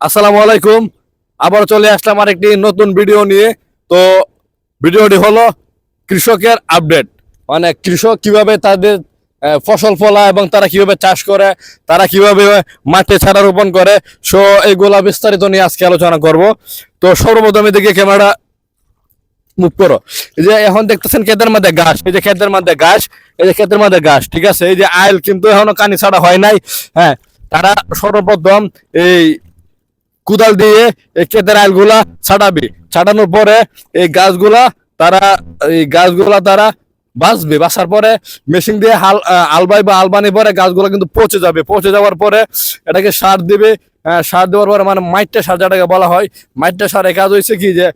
আসসালামু আলাইকুম। আবার চলে আসলাম আর একটি নতুন ভিডিও নিয়ে। তো ভিডিওটি হলো কৃষকের আপডেট। মানে কৃষক কীভাবে তাদের ফসল ফলা এবং তারা কীভাবে চাষ করে, তারা কীভাবে মাঠে ছাড়া রোপণ করে। সো এইগুলা বিস্তারিত নিয়ে আজকে আলোচনা করব। তো সর্বপ্রথম এদিকে ক্যামেরা মুখ করো। এই যে এখন দেখতেছেন ক্ষেতের মধ্যে ঘাস। এই যে ক্ষেতের মধ্যে ঘাস, এই যে ক্ষেতের মধ্যে ঘাস, ঠিক আছে? এই যে আইল কিন্তু এখনও কানি ছাড়া হয় নাই। হ্যাঁ তারা সর্বপ্রথম এই কুদাল দিয়ে এই ক্ষেতের আইলগুলা ছাড়াবে। ছাড়ানোর পরে এই গাছগুলা তারা, এই গাছগুলা তারা বাঁচবে। বাঁচার পরে মেশিন দিয়ে হাল আলবাই বা আলবানি পরে গাছগুলো কিন্তু পচে যাবে। পচে যাওয়ার পরে এটাকে সার দিবে। সার দেওয়ার পরে মানে মাইটটা সার যেটাকে বলা হয়, মাইটটা সারে। কাজ হয়েছে কি যে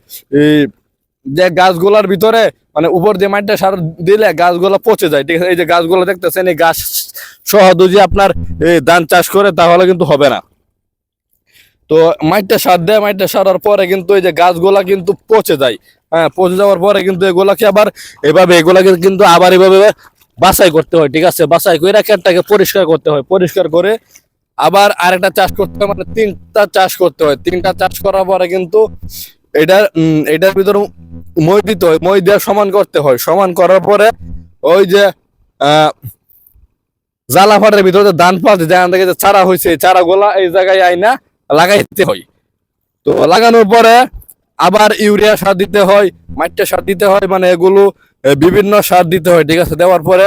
যে গাছগুলার ভিতরে মানে উপর দিয়ে মাটিটা সার দিলে গাছগুলো পচে যায়। ঠিক আছে? এই যে গাছগুলো দেখতেছেন, এই গাছ সহ যদি আপনার ধান চাষ করে তাহলে কিন্তু হবে না। তো মাটিটা সার দেয় মাটিটা সারার পরে কিন্তু এই যে গাছগুলা কিন্তু পচে যায়। হ্যাঁ পচে যাওয়ার পরে কিন্তু এগুলাকে আবার এভাবে, এগুলাকে কিন্তু আবার এভাবে বাছাই করতে হয়, ঠিক আছে? বাছাই করে ক্ষেতটাকে পরিষ্কার করতে হয়। পরিষ্কার করে আবার আরেকটা চাষ করতে হয় মানে তিনটা চাষ করতে হয়। তিনটা চাষ করার পরে কিন্তু এটার এটার ভিতরে মই দিতে হয়, মই দেওয়া সমান করতে হয়। সমান করার পরে ওই যে জালাফাটের ভিতরে ধান পাচ্ছে যেখান থেকে যে চারা হয়েছে চারাগুলা এই জায়গায় আইনা লাগাইতে হয়। তো লাগানোর পরে আবার ইউরিয়া সার দিতে হয়, মাইটটা সার দিতে হয় মানে এগুলো বিভিন্ন সার দিতে হয়, ঠিক আছে? দেওয়ার পরে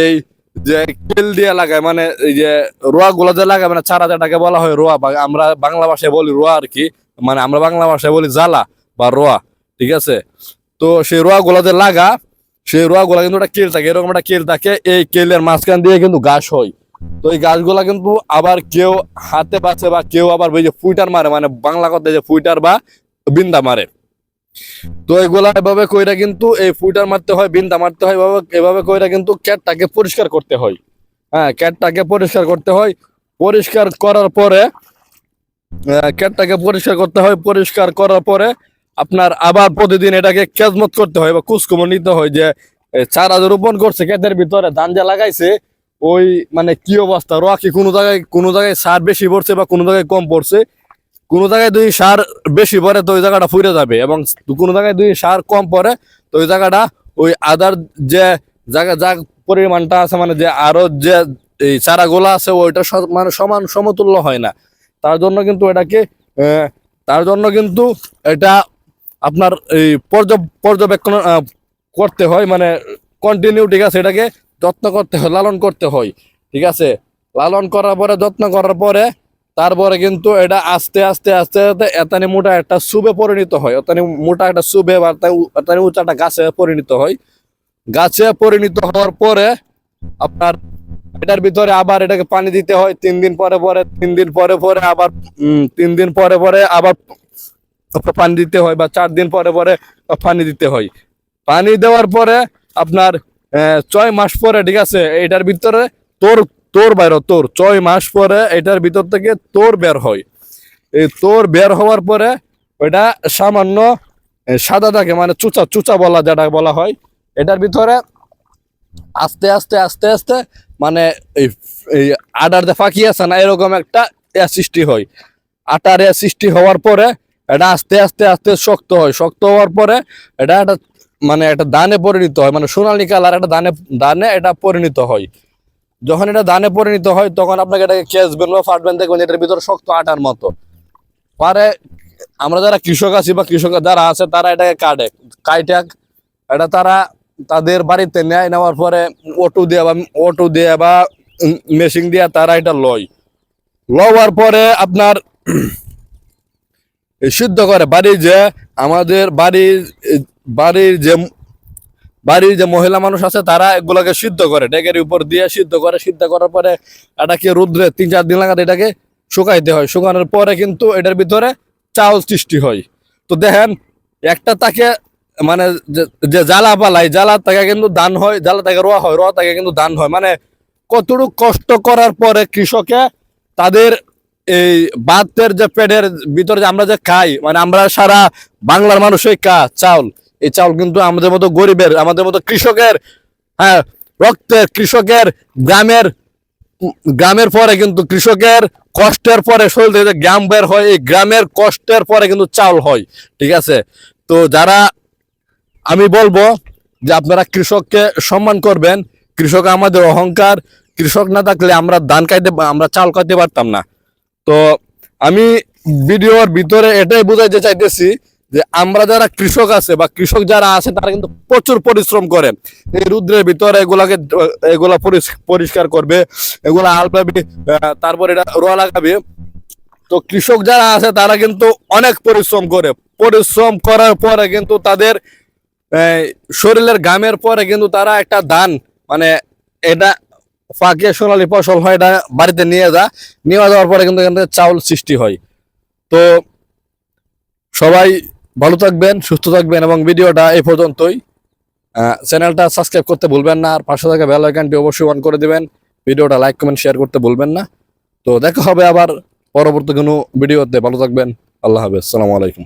এই যে কেল দিয়ে লাগায় মানে এই যে রোয়া গুলা যে লাগায় মানে চারা যেটাকে বলা হয় রোয়া আমরা বাংলা ভাষায় বলি রোয়া আর কি মানে আমরা বাংলা ভাষায় বলি জ্বালা বা রোয়া, ঠিক আছে? তো সেই রোয়া গুলা যে লাগা, সেই রোয়া গুলা কিন্তু একটা কেল থাকে, এরকম একটা কেল থাকে, এই কেলের মাঝখান দিয়ে কিন্তু ঘাস হয়। তো এই গাছগুলা কিন্তু আবার কেউ হাতে পাচ্ছে বা কেউ আবার ওই যে ফুইটার মারে মানে বাংলা কথায় যে ফুইটার বা বিন্দা মারে। তো এগুলা এভাবে কইরা কিন্তু এই ফুইটার মারতে হয়, বিন্দা মারতে হয়, এভাবে এভাবে কইরা কিন্তু ক্যাটটাকে পরিষ্কার করতে হয়। হ্যাঁ ক্যাটটাকে পরিষ্কার করতে হয়। পরিষ্কার করার পরে ক্যাটটাকে পরিষ্কার করতে হয়। পরিষ্কার করার পরে আপনার আবার প্রতিদিন এটাকে খেজমত করতে হয় বা কুচকুমো নিতে হয় যে চারা রোপণ করছে, ক্ষেতের ভিতরে ধান যে লাগাইছে ওই মানে কি অবস্থা? রোয়া কি কোনো জায়গায় কোনো জায়গায় সার বেশি পড়ছে বা কোনো জায়গায় কম পড়ছে? কোনো জায়গায় দুই সার বেশি পড়ে তো ওই জায়গাটা ফুরে যাবে এবং কোনো জায়গায় দুই সার কম পড়ে তো ওই জায়গাটা ওই আদার যে জায়গা, যা পরিমাণটা আছে মানে যে আরও যে এই চারাগুলা আছে ওইটা মানে সমান সমতুল্য হয় না। তার জন্য কিন্তু এটাকে তার জন্য কিন্তু এটা আপনার এই পর্য- পর্যবেক্ষণ করতে হয় মানে কন্টিনিউ ঠিক আছে এটাকে যত্ন করতে হয়, লালন করতে হয়, ঠিক আছে? লালন করার পরে, যত্ন করার পরে, তারপরে কিন্তু এটা আস্তে আস্তে আস্তে আস্তে, এতানি মোটা একটা সুবে পরিণত হয়। এতানি মোটা একটা সুবে বা এতানি- উঁচা একটা গাছে পরিণত হয়। গাছে পরিণত হওয়ার পরে আপনার এটার ভিতরে আবার এটাকে পানি দিতে হয়। তিন দিন পরে পরে, তিন দিন পরে পরে আবার তিন দিন পরে পরে আবার পানি দিতে হয় বা চার দিন পরে পরে পানি দিতে হয়। পানি দেওয়ার পরে আপনার ছয় মাস পরে, ঠিক আছে, এটার ভিতরে তোর তোর বাইর, তোর, ছয় মাস পরে এটার ভিতর থেকে তোর বের হয়। এই তোর বের হওয়ার পরে ওইটা সামান্য সাদা থাকে মানে চুচা চুচা বলা যেটা বলা হয়, এটার ভিতরে আস্তে আস্তে আস্তে আস্তে মানে এই যে ফাঁকি আছে না, এরকম একটা সৃষ্টি হয়। আটার সৃষ্টি হওয়ার পরে এটা আস্তে আস্তে আস্তে শক্ত হয়। শক্ত হওয়ার পরে এটা একটা মানে একটা দানে পরিণত হয় মানে সোনালী কালার একটা দানে দানে এটা পরিণত হয়। যখন এটা দানে পরিণত হয়, তখন আপনাকে এটাকে কেসবেন বা ফাটবেন, দেখবেন এটার ভিতরে শক্ত আটার মতো। পরে আমরা যারা কৃষক আছি বা কৃষক যারা আছে, তারা এটাকে কাটে, কাইটে এটা তারা তাদের বাড়িতে নেয়, নেওয়ার পরে অটো দিয়ে বা অটো দিয়ে বা মেশিন দিয়ে তারা এটা লয়। লওয়ার পরে আপনার সিদ্ধ করে বাড়ি যে আমাদের বাড়ির বাড়ির যে বাড়ির যে মহিলা মানুষ আছে, তারা এগুলোকে সিদ্ধ করে, ডেকের উপর দিয়ে সিদ্ধ করে, সিদ্ধ করার পরে এটাকে রুদ্রে তিন চার দিন লাগাতে এটাকে শুকাইতে হয়। শুকানোর পরে কিন্তু এটার ভিতরে চাউল সৃষ্টি হয়। তো দেখেন, একটা তাকে মানে যে- জ্বালা পালাই জ্বালা তাকে কিন্তু দান হয়, জ্বালা তাকে রোয়া হয়, রোয়া তাকে কিন্তু দান হয়। মানে কতটুকু কষ্ট করার পরে কৃষকে তাদের এই বাতের যে পেটের ভিতরে যে আমরা যে খাই মানে আমরা সারা বাংলার মানুষই কা চাউল। এই চাউল কিন্তু আমাদের মতো গরিবের, আমাদের মতো কৃষকের হ্যাঁ রক্তের কৃষকের, গ্রামের গ্রামের পরে কিন্তু কৃষকের কষ্টের পরে শরীর থেকে গ্রাম বের হয়, এই গ্রামের কষ্টের পরে কিন্তু চাউল হয়, ঠিক আছে? তো যারা, আমি বলব যে আপনারা কৃষককে সম্মান করবেন, কৃষক আমাদের অহংকার, কৃষক না থাকলে আমরা ধান খাইতে, আমরা চাল খাইতে পারতাম না। তো আমি ভিডিওর ভিতরে এটাই বোঝাইতে চাইতেছি যে আমরা যারা কৃষক আছে বা কৃষক যারা আছে তারা কিন্তু প্রচুর পরিশ্রম করে। এই রুদ্রের ভিতরে এগুলাকে এগুলা পরিষ্কার করবে এগুলা হাল পাবে আহ, তারপর এটা রোয়া লাগাবে। তো কৃষক যারা আছে তারা কিন্তু অনেক পরিশ্রম করে। পরিশ্রম করার পরে কিন্তু তাদের শরীরের গামের পরে কিন্তু তারা একটা ধান মানে এটা ফাঁকিয়ে সোনালি ফসল হয় এটা বাড়িতে নিয়ে যা নিয়ে যাওয়ার পরে কিন্তু এখান থেকে চাউল সৃষ্টি হয়। তো সবাই ভালো থাকবেন, সুস্থ থাকবেন এবং ভিডিওটা এই পর্যন্তই। চ্যানেলটা সাবস্ক্রাইব করতে ভুলবেন না, আর পাশে থাকা বেল আইকনটি অবশ্যই অন করে দেবেন। ভিডিওটা লাইক, কমেন্ট, শেয়ার করতে ভুলবেন না। তো দেখা হবে আবার পরবর্তী কোনো ভিডিওতে। ভালো থাকবেন, আল্লাহ হাফেজ, সালামু আলাইকুম।